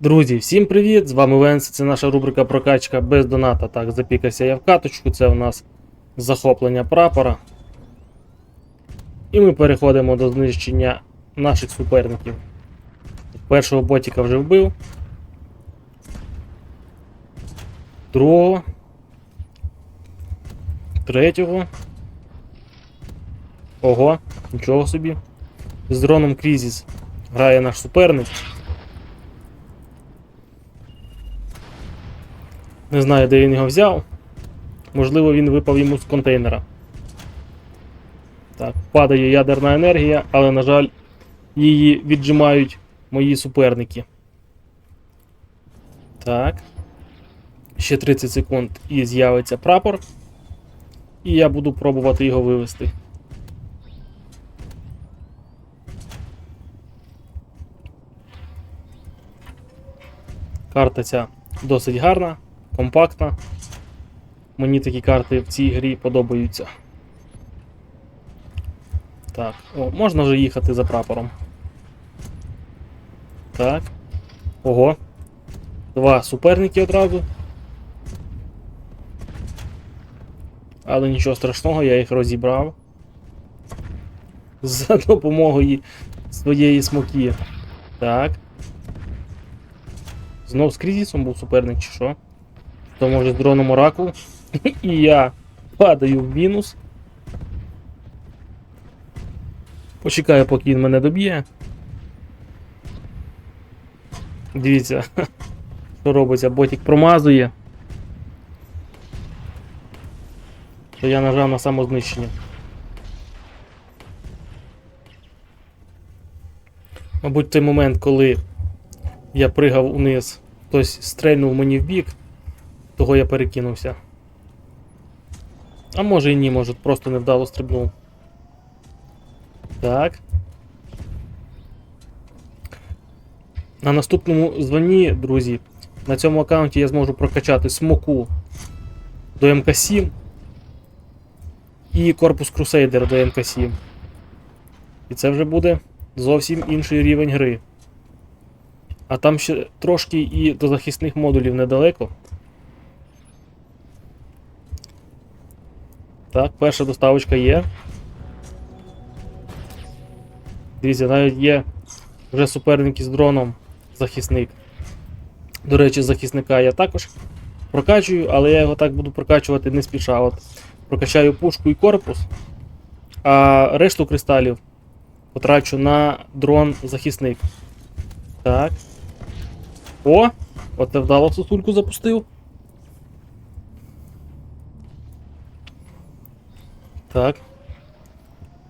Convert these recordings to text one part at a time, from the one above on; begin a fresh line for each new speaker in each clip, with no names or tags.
Друзі, всім привіт! З вами Венс. Це наша рубрика прокачка без доната. Так, запікався я в каточку. Це у нас захоплення прапора. І ми переходимо до знищення наших суперників. Першого ботіка вже вбив. Другого. Третього. Ого, нічого собі. З дроном Крізіс грає наш суперник. Не знаю, де він його взяв. Можливо, він випав йому з контейнера. Так, падає ядерна енергія, але, на жаль, її віджимають мої суперники. Так. Ще 30 секунд і з'явиться прапор. І я буду пробувати його вивести. Карта ця досить гарна, компактна. Мені такі карти в цій грі подобаються. Так, о, можна вже їхати за прапором. Так. Ого. Два суперники одразу. Але нічого страшного, я їх розібрав. За допомогою своєї смоки. Так. Знов з кризисом був суперник, чи що? То може з дроном Оракул. І я падаю в мінус. Почекаю, поки він мене доб'є. Дивіться, що робиться, ботик промазує. То я нажав на самознищення. Мабуть, той момент, коли я пригав униз, хтось стрельнув мені в бік, того я перекинувся. А може і ні, може просто невдало стрибнув. Так. На наступному званні, друзі, на цьому аккаунті я зможу прокачати смоку до МК7 і корпус Crusader до МК7. І це вже буде зовсім інший рівень гри. А там ще трошки і до захисних модулів недалеко. Так, перша доставочка є. Дивіться, навіть є вже суперники з дроном захисник. До речі, захисника я також прокачую, але я його так буду прокачувати не спіша. От Прокачаю пушку і корпус, а решту кристалів потрачу на дрон захисник. Так. О! Оце вдало сосульку запустив. Так.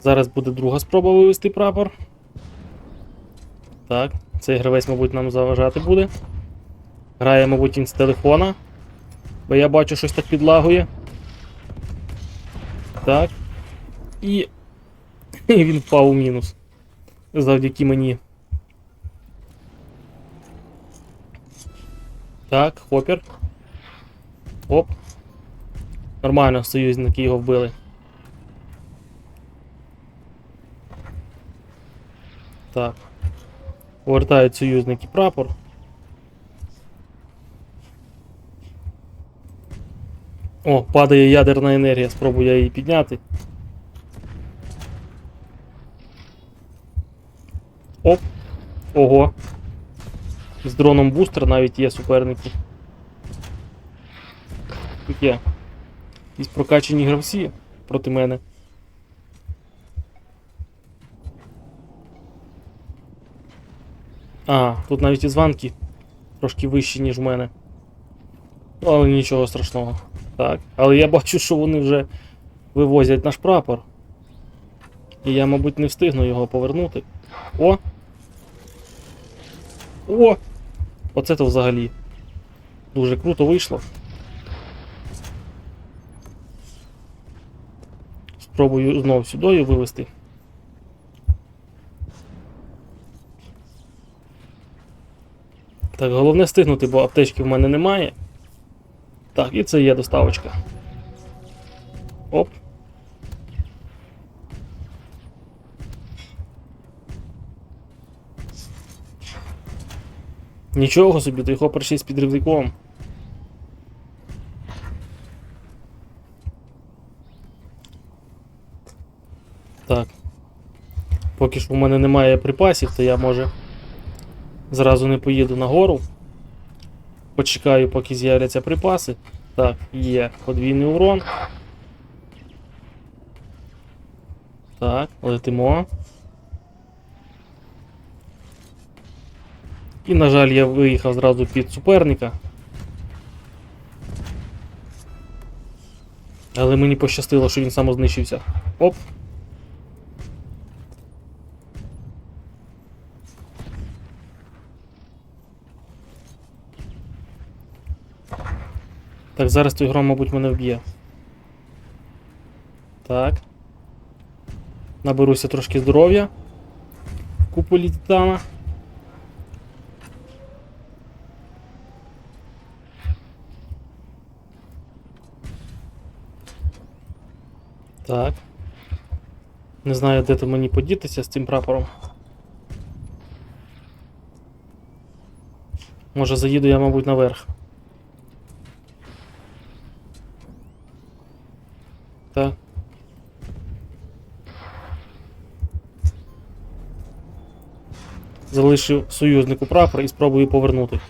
Зараз буде друга спроба вивести прапор. Так, цей гравець, мабуть, нам заважати буде. Грає, мабуть, він з телефона. Бо я бачу, щось так підлагує. Так. І. І він впав у мінус. Завдяки мені. Так, хопер. Оп. Нормально, союзники його вбили. Так. Повертають союзники прапор. О, падає ядерна енергія, спробую я її підняти. Оп. Ого. З дроном бустер навіть є суперники. Тут є. Якісь прокачані гравці проти мене. А, тут навіть і званки трошки вищі, ніж в мене. Але нічого страшного. Так. Але я бачу, що вони вже вивозять наш прапор. І я, мабуть, не встигну його повернути. О! О! Оце то взагалі. Дуже круто вийшло. Спробую знов сюди вивести. Так, головне встигнути, бо аптечки в мене немає. Так, і це є доставочка. Оп. Нічого собі, то його прийшли з підривником. Так. Поки що в мене немає припасів, то я може зразу не поїду на гору. Почекаю, поки з'являться припаси. Так, є подвійний урон. Так, летимо. І, на жаль, я виїхав зразу під суперника. Але мені пощастило, що він самознищився. Оп. Так, зараз той гром, мабуть, мене вб'є. Так. Наберуся трошки здоров'я. В куполі титана. Так. Не знаю, де то мені подітися з цим прапором. Може заїду я, мабуть, наверх. Так. Залишив союзнику прапор і спробую повернути.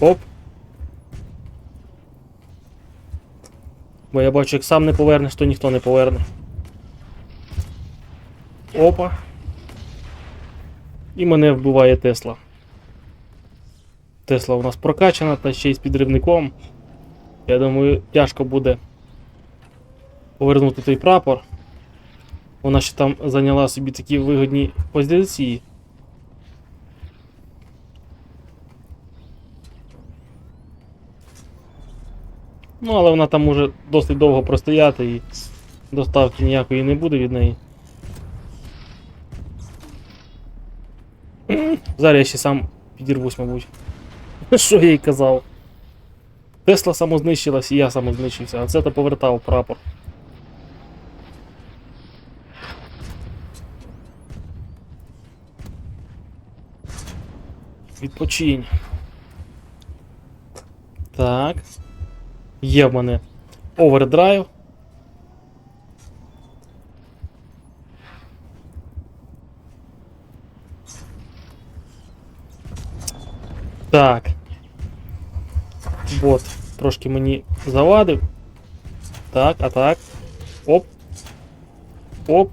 Оп. Бо я бачу, як сам не повернеш, то ніхто не поверне. Опа. І мене вбиває Тесла. Тесла у нас прокачана, та ще й з підривником. Я думаю, тяжко буде повернути той прапор. Вона ще там зайняла собі такі вигідні позиції. Ну, але вона там може досить довго простояти і доставки ніякої не буде від неї. Зараз я ще сам підірвусь, мабуть. Що я їй казав? Тесла самознищилась і я самознищився, а це то повертав прапор. Відпочинь. Так. Є в мене овердрайв. Так. Бот трошки мені завадив. Так, а так. Оп. Оп.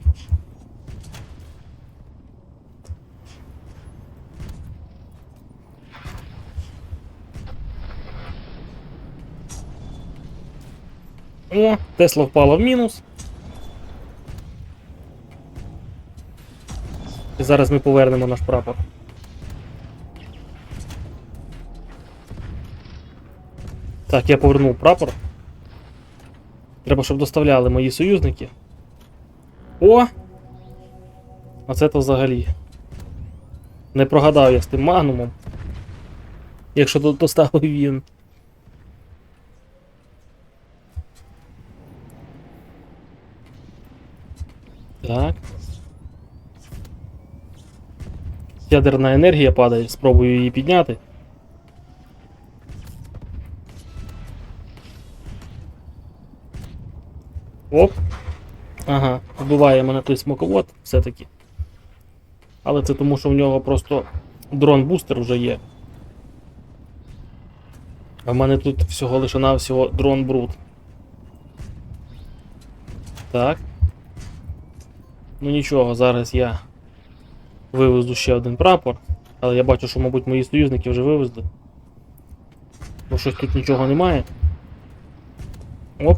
О, Тесла впала в мінус. І зараз ми повернемо наш прапор. Так, я повернув прапор. Треба, щоб доставляли мої союзники. О! Оце то взагалі. Не прогадав я з тим магнумом. Якщо до- доставив він. Так. Ядерна енергія падає, спробую її підняти. Оп. Ага, вбиває мене той смоковод все-таки. Але це тому, що в нього просто дрон-бустер вже є. А в мене тут всього лише навсього дрон брут. Так. Ну нічого, зараз я вивезу ще один прапор. Але я бачу, що, мабуть, мої союзники вже вивезли. Бо щось тут нічого немає. Оп.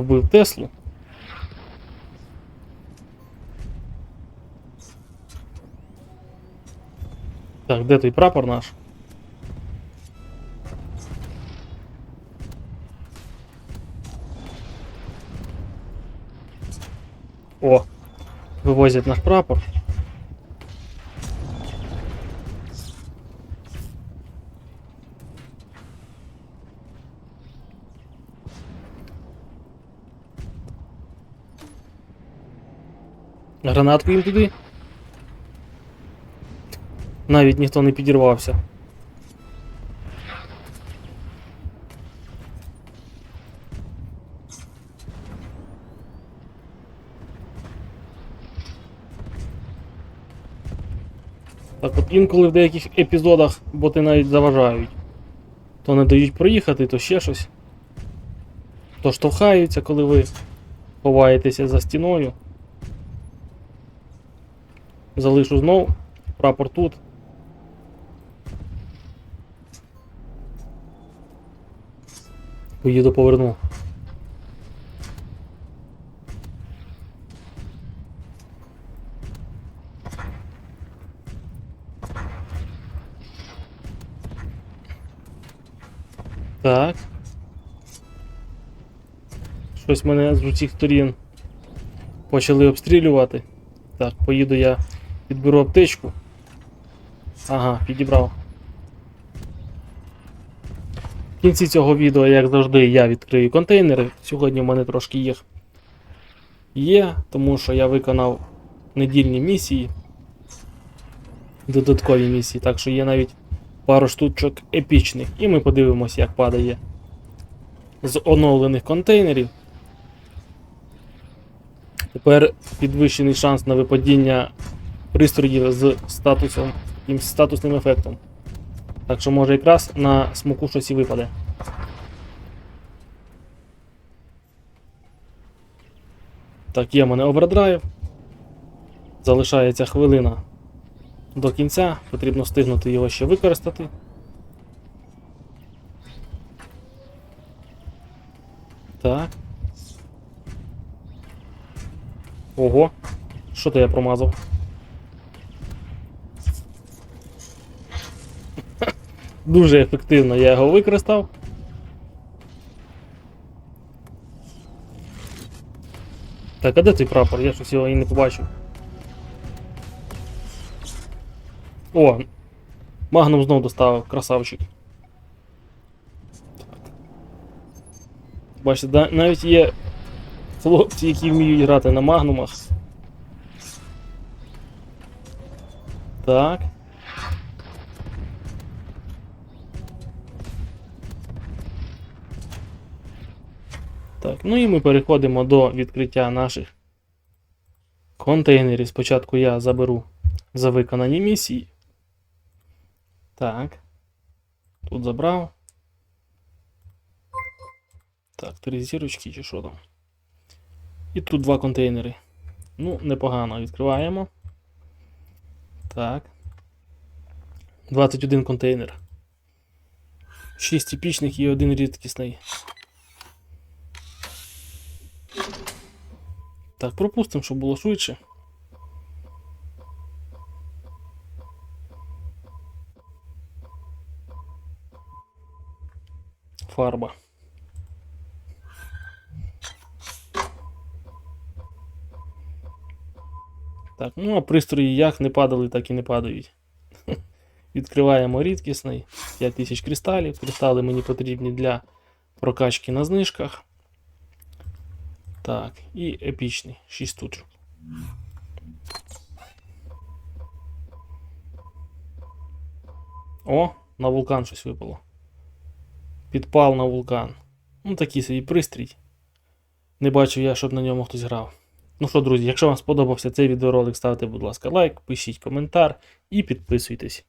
Вбив Теслу. Так, де той прапор наш? О! Вивозять наш прапор. Гранатку їм туди. Навіть ніхто не підірвався. Так от інколи в деяких епізодах боти навіть заважають. То не дають проїхати, то ще щось. То штовхаються, коли ви ховаєтеся за стіною. Залишу знов. Прапор тут. Поїду поверну. Так. Щось мене з усіх сторін почали обстрілювати. Так, поїду я підберу аптечку. Ага, підібрав. В кінці цього відео, як завжди, я відкрию контейнери. Сьогодні в мене трошки їх є, тому що я виконав недільні місії. Додаткові місії, так що є навіть пару штучок епічних. І ми подивимося, як падає з оновлених контейнерів. Тепер підвищений шанс на випадіння пристроїв з статусом, таким статусним ефектом. Так що може якраз на смоку щось і випаде. Так, є в мене овердрайв. Залишається хвилина до кінця, потрібно встигнути його ще використати. Так. Ого, що то я промазав? Дуже ефективно я його використав. Так, а де той прапор? Я щось його і не побачив. О, Магнум знов доставив, красавчик. Бачите, навіть є хлопці, які вміють грати на магнумах. Так. Так, ну і ми переходимо до відкриття наших контейнерів. Спочатку я заберу за виконані місії. Так. Тут забрав. Так, три зірочки чи що там. І тут два контейнери. Ну, непогано. Відкриваємо. Так. 21 контейнер. 6 епічних і один рідкісний. Так, пропустимо, щоб було швидше. Фарба. Так, ну а пристрої як не падали, так і не падають. Відкриваємо рідкісний 5000 кристалів. Кристали мені потрібні для прокачки на знижках. Так, і епічний 6 штучок. О, на вулкан щось випало. Підпал на вулкан. Ну, такий собі пристрій. Не бачу я, щоб на ньому хтось грав. Ну що, друзі, якщо вам сподобався цей відеоролик, ставте, будь ласка, лайк, пишіть коментар і підписуйтесь.